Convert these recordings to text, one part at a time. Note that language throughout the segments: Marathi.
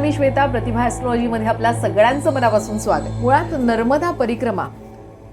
नमस्कार मी श्वेता प्रतिभा ॲस्ट्रॉलॉजी मध्ये आपल्या सगळ्यांचं मनापासून स्वागत. मुळात नर्मदा परिक्रमा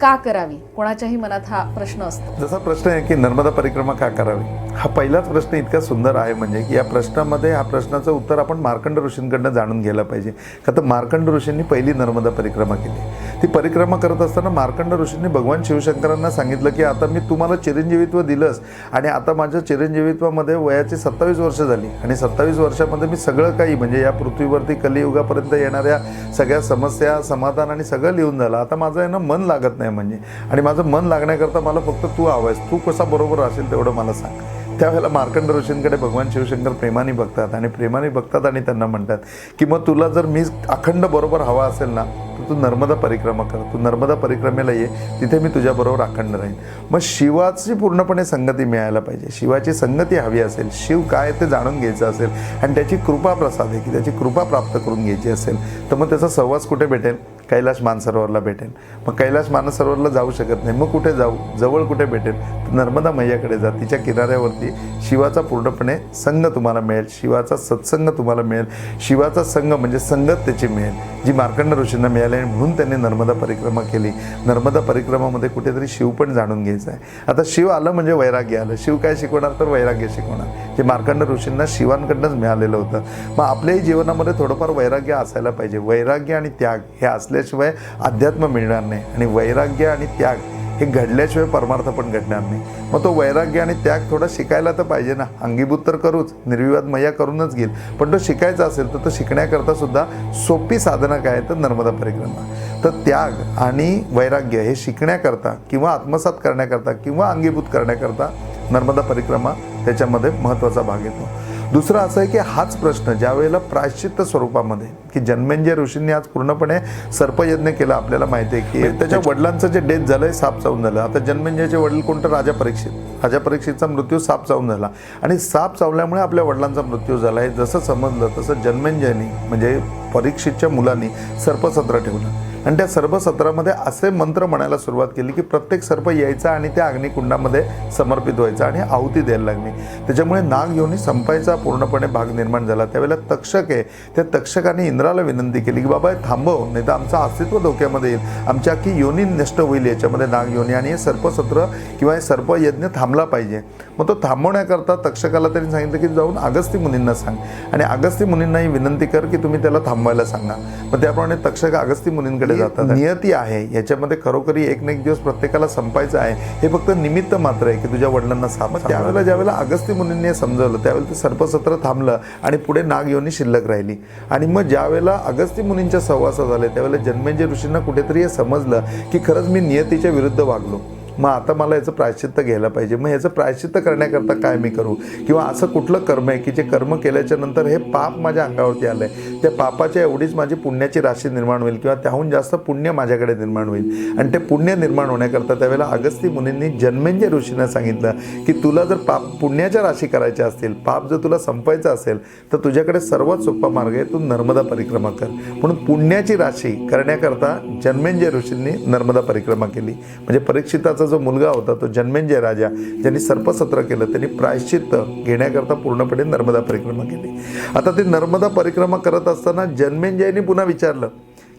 का करावी? कोणाच्याही मनात हा प्रश्न असतो. जसा प्रश्न आहे की नर्मदा परिक्रमा का करावी? हा पहिलाच प्रश्न इतका सुंदर आहे म्हणजे की या प्रश्नामध्ये हा प्रश्नाचं उत्तर आपण मार्कंड ऋषींकडनं जाणून घ्यायला पाहिजे. का तर मार्कंड ऋषींनी पहिली नर्मदा परिक्रमा केली. ती परिक्रमा करत असताना मार्कंड ऋषींनी भगवान शिवशंकरांना सांगितलं की आता मी तुम्हाला चिरंजीवित्व दिलंच आणि आता माझ्या चिरंजीवित्वामध्ये वयाची सत्तावीस वर्ष झाली आणि सत्तावीस वर्षामध्ये मी सगळं काही म्हणजे या पृथ्वीवरती कलियुगापर्यंत येणाऱ्या सगळ्या समस्या समाधान आणि सगळं लिहून झालं. आता माझं आहे ना मन लागत नाही म्हणजे आणि माझं मन लागण्याकरता मला फक्त तू आवायस तू कसा बरोबर असेल तेवढं मला सांग. त्यावेळेला मार्कंड रोशनकडे भगवान शिवशंकर प्रेमाने बघतात आणि प्रेमाने बघतात आणि त्यांना म्हणतात की मग तुला जर मी अखंड बरोबर हवा असेल ना तर तू नर्मदा परिक्रमा कर. तू नर्मदा परिक्रमेला ये तिथे मी तुझ्याबरोबर अखंड राहीन. मग शिवाची पूर्णपणे संगती मिळायला पाहिजे. शिवाची संगती हवी असेल शिव काय ते जाणून घ्यायचं असेल आणि त्याची कृपा प्रसाद आहे की त्याची कृपा प्राप्त करून घ्यायची असेल तर मग त्याचा सहवास कुठे भेटेल? कैलाश मानसरोवरला भेटेल मग कैलाश मानसरोवरला जाऊ शकत नाही. मग कुठे जाऊ? जवळ कुठे भेटेल तर नर्मदा मैयाकडे जा. तिच्या किनाऱ्यावरती शिवाचा पूर्णपणे संघ तुम्हाला मिळेल. शिवाचा सत्संग तुम्हाला मिळेल. शिवाचा संघ म्हणजे संगत त्याची मिळेल जी मार्कंड ऋषींना मिळाली आणि म्हणून त्यांनी नर्मदा परिक्रमा केली. नर्मदा परिक्रमामध्ये कुठेतरी शिव पण जाणून घ्यायचं आहे. आता शिव आलं म्हणजे वैराग्य आलं. शिव काय शिकवणार? तर वैराग्य शिकवणार. जे मार्कंड ऋषींना शिवांकडनंच मिळालेलं होतं. मग आपल्याही जीवनामध्ये थोडंफार वैराग्य असायला पाहिजे. वैराग्य आणि त्याग हे असले असल्याशिवाय अध्यात्म मिळणार नाही आणि वैराग्य आणि त्याग हे घडल्याशिवाय परमार्थ पण घडणार नाही. मग तो वैराग्य आणि त्याग थोडा शिकायला तर पाहिजे ना. अंगीभूत तर करूच निर्विवाद मैया करूनच घेईल. पण तो शिकायचा असेल तर तो शिकण्याकरता सुद्धा सोपी साधना काय तर नर्मदा परिक्रमा. तर त्याग आणि वैराग्य हे शिकण्याकरता किंवा आत्मसात करण्याकरता किंवा अंगीभूत करण्याकरता नर्मदा परिक्रमा त्याच्यामध्ये महत्त्वाचा भाग येतो. दुसरं असं आहे की हाच प्रश्न ज्या वेळेला प्रायश्चित्त स्वरूपामध्ये की जन्मेंजय ऋषींनी आज पूर्णपणे सर्पयज्ञ केला आपल्याला माहिती आहे की त्याच्या वडिलांचं जे डेथ झालंय साप चावून झालं. आता जन्मेंजयचे वडील कोणतं? राजा परीक्षित. राजा परीक्षितचा मृत्यू साप चावून झाला. आणि साप चावल्यामुळे आपल्या वडिलांचा मृत्यू झाला. आहे जसं समजलं तसं जन्मेंजयनी म्हणजे परीक्षितच्या मुलांनी सर्पसत्र ठेवलं. आणि त्या सर्पसत्रामध्ये असे मंत्र म्हणायला सुरुवात केली की प्रत्येक सर्प यायचा आणि त्या अग्निकुंडामध्ये समर्पित व्हायचा आणि आहुती द्यायला लागली. त्याच्यामुळे नाग योनी संपायचा पूर्णपणे भाग निर्माण झाला. त्यावेळेला तक्षक आहे त्या तक्षकाने इंद्राला विनंती केली की बाबा हे थांबव नाही तर आमचं अस्तित्व धोक्यामध्ये येईल. आमच्या अख्खी योनी नष्ट होईल याच्यामध्ये नाग योनी आणि हे सर्पसत्र किंवा हे सर्पयज्ञ थांबला पाहिजे. मग तो थांबवण्याकरता तक्षकाला त्यांनी सांगितलं की जाऊन अगस्ती मुनींना सांग. आणि अगस्ती मुनींना ही विनंती कर की तुम्ही त्याला थांबवायला सांगा. मग त्याप्रमाणे तक्षक अगस्ती मुनींकडे जातात नियती आहे याच्यामध्ये खरोखरी एक ना एक दिवस प्रत्येकाला संपायचं आहे हे फक्त निमित्त मात्र आहे की तुझ्या वडिलांना साप त्यावेळेला ज्यावेळेला अगस्ती मुनींनी समजवलं त्यावेळेला ते सर्पसत्र थांबलं आणि पुढे नाग योनी शिल्लक राहिली. आणि मग ज्यावेळेला अगस्ती मुनींच्या सहवासात झाले त्यावेळेला जन्मेंजय ऋषींना कुठेतरी हे समजलं की खरंच मी नियतीच्या विरुद्ध वागलो. मग आता मला याचं प्रायश्चित्त घ्यायला पाहिजे. मग याचं प्रायश्चित्त करण्याकरता काय मी करू? किंवा असं कुठलं कर्म आहे की जे कर्म केल्याच्यानंतर हे पाप माझ्या अंगावरती आलं आहे त्या पापाच्या एवढीच माझी पुण्याची राशी निर्माण होईल किंवा त्याहून जास्त पुण्य माझ्याकडे निर्माण होईल. आणि ते पुण्य निर्माण होण्याकरता त्यावेळेला अगस्ती मुनींनी जन्मेंजय ऋषींना सांगितलं की तुला जर पाप पुण्याच्या राशी करायच्या असतील पाप जर तुला संपायचं असेल तर तुझ्याकडे सर्वात सोपा मार्ग आहे तू नर्मदा परिक्रमा कर. म्हणून पुण्याची राशी करण्याकरता जन्मेंजय ऋषींनी नर्मदा परिक्रमा केली. म्हणजे परीक्षिताचं जो मुलगा होता तो जन्मेंजय राजा ज्यांनी सर्पसत्र केलं त्यांनी प्रायश्चित्त घेण्याकरता पूर्णपणे नर्मदा परिक्रमा केली. आता ते नर्मदा परिक्रमा करत असताना जन्मेंजयने पुन्हा विचारलं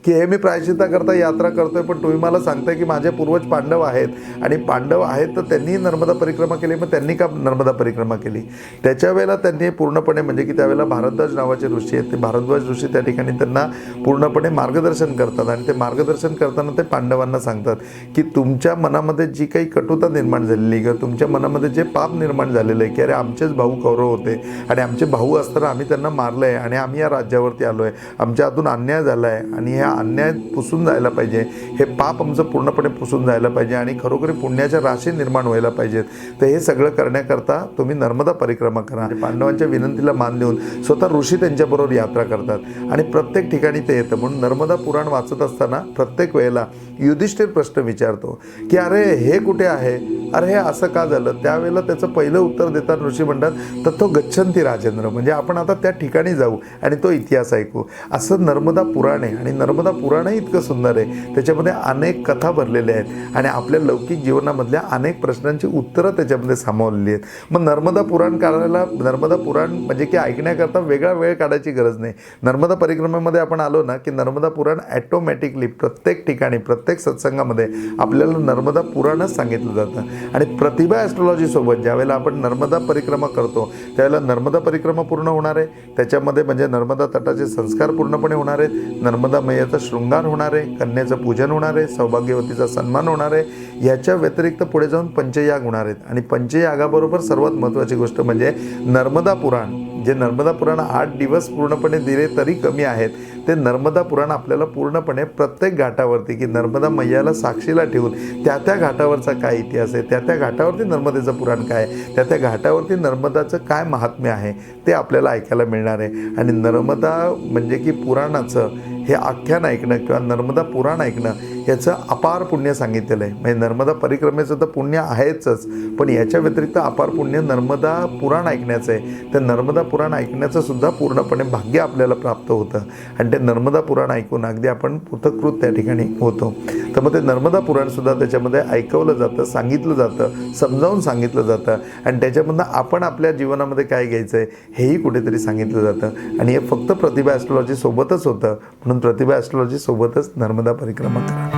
की हे मी प्रायश्चित्ताकरता यात्रा करतोय पण तुम्ही मला सांगताय की माझे पूर्वज पांडव आहेत आणि पांडव आहेत तर त्यांनी नर्मदा परिक्रमा केली मग त्यांनी का नर्मदा परिक्रमा केली? त्याच्या वेळेला त्यांनी पूर्णपणे म्हणजे की त्यावेळेला भारद्वाज नावाचे ऋषी आहेत ते भारद्वाज ऋषी त्या ठिकाणी त्यांना पूर्णपणे मार्गदर्शन करतात आणि ते मार्गदर्शन करताना ते पांडवांना सांगतात की तुमच्या मनामध्ये जी काही कटुता निर्माण झालेली किंवा तुमच्या मनामध्ये जे पाप निर्माण झालेलं आहे की अरे आमचेच भाऊ कौरव होते आणि आमचे भाऊ असताना आम्ही त्यांना मारलं आहे आणि आम्ही या राज्यावरती आलो आहे आमच्या हातून अन्याय झाला आहे आणि ह्या अन्याय पुसून जायला पाहिजे. हे पाप आमचं पूर्णपणे पुसून जायला पाहिजे आणि खरोखरी पुण्याच्या राशी निर्माण व्हायला पाहिजेत. तर हे सगळं करण्याकरता तुम्ही नर्मदा परिक्रमा करा. पांडवांच्या विनंतीला मान देऊन स्वतः ऋषी त्यांच्याबरोबर यात्रा करतात. आणि प्रत्येक ठिकाणी ते येतं. म्हणून नर्मदा पुराण वाचत असताना प्रत्येक वेळेला युधिष्ठिर प्रश्न विचारतो की अरे हे कुठे आहे? अरे हे असं का झालं? त्यावेळेला त्याचं पहिलं उत्तर देतात ऋषी म्हणतात तर तो गच्छंती राजेंद्र. म्हणजे आपण आता त्या ठिकाणी जाऊ आणि तो इतिहास ऐकू. असं नर्मदा पुराणे आणि नर्मदा नर्मदा पुराणही इतकं सुंदर आहे. त्याच्यामध्ये अनेक कथा भरलेल्या आहेत. आणि आपल्या लौकिक जीवनामधल्या अनेक प्रश्नांची उत्तरं त्याच्यामध्ये सामावलेली आहेत. मग नर्मदा पुराण काढायला नर्मदा पुराण म्हणजे की ऐकण्याकरता वेगळा वेळ काढायची गरज नाही. नर्मदा परिक्रमेमध्ये आपण आलो ना की नर्मदा पुराण ॲटोमॅटिकली प्रत्येक ठिकाणी प्रत्येक सत्संगामध्ये आपल्याला नर्मदा पुराणच सांगितलं जातं. आणि प्रतिभा ॲस्ट्रॉलॉजीसोबत ज्यावेळेला आपण नर्मदा परिक्रमा करतो त्यावेळेला नर्मदा परिक्रमा पूर्ण होणार आहे. त्याच्यामध्ये म्हणजे नर्मदा तटाचे संस्कार पूर्णपणे होणार आहेत. नर्मदा मैयाचा शृंगार होणार आहे कन्याचं पूजन होणार आहे सौभाग्यवतीचा सन्मान होणार आहे याच्या व्यतिरिक्त पुढे जाऊन पंचयाग होणार आहेत. आणि पंचयागाबरोबर सर्वात महत्त्वाची गोष्ट म्हणजे नर्मदा पुराण. जे नर्मदा पुराण आठ दिवस पूर्णपणे दिले तरी कमी आहेत ते नर्मदा पुराण आपल्याला पूर्णपणे प्रत्येक घाटावरती की नर्मदा मैयाला साक्षीला ठेवून त्या त्या घाटावरचा काय इतिहास आहे त्या त्या घाटावरती नर्मदेचं पुराण काय आहे त्या त्या घाटावरती नर्मदाचं काय महात्म्य आहे ते आपल्याला ऐकायला मिळणार आहे. आणि नर्मदा म्हणजे की पुराणाचं हे आख्यान ऐकणं किंवा नर्मदा पुराण ऐकणं याचं अपार पुण्य सांगितलेलं आहे. म्हणजे नर्मदा परिक्रमेचं तर पुण्य आहेचच पण याच्या व्यतिरिक्त अपार पुण्य नर्मदा पुराण ऐकण्याचं आहे. तर नर्मदा पुराण ऐकण्याचं सुद्धा पूर्णपणे भाग्य आपल्याला प्राप्त होतं. आणि ते नर्मदा पुराण ऐकून अगदी आपण पृथकृत त्या ठिकाणी होतो. तर मग ते नर्मदा पुराणसुद्धा त्याच्यामध्ये ऐकवलं जातं सांगितलं जातं समजावून सांगितलं जातं. आणि त्याच्यामधनं आपण आपल्या जीवनामध्ये काय घ्यायचं आहे हेही कुठेतरी सांगितलं जातं. आणि हे फक्त प्रतिभा ॲस्ट्रॉलॉजीसोबतच होतं म्हणून प्रतिभा ॲस्ट्रॉलॉजीसोबतच नर्मदा परिक्रमा करा.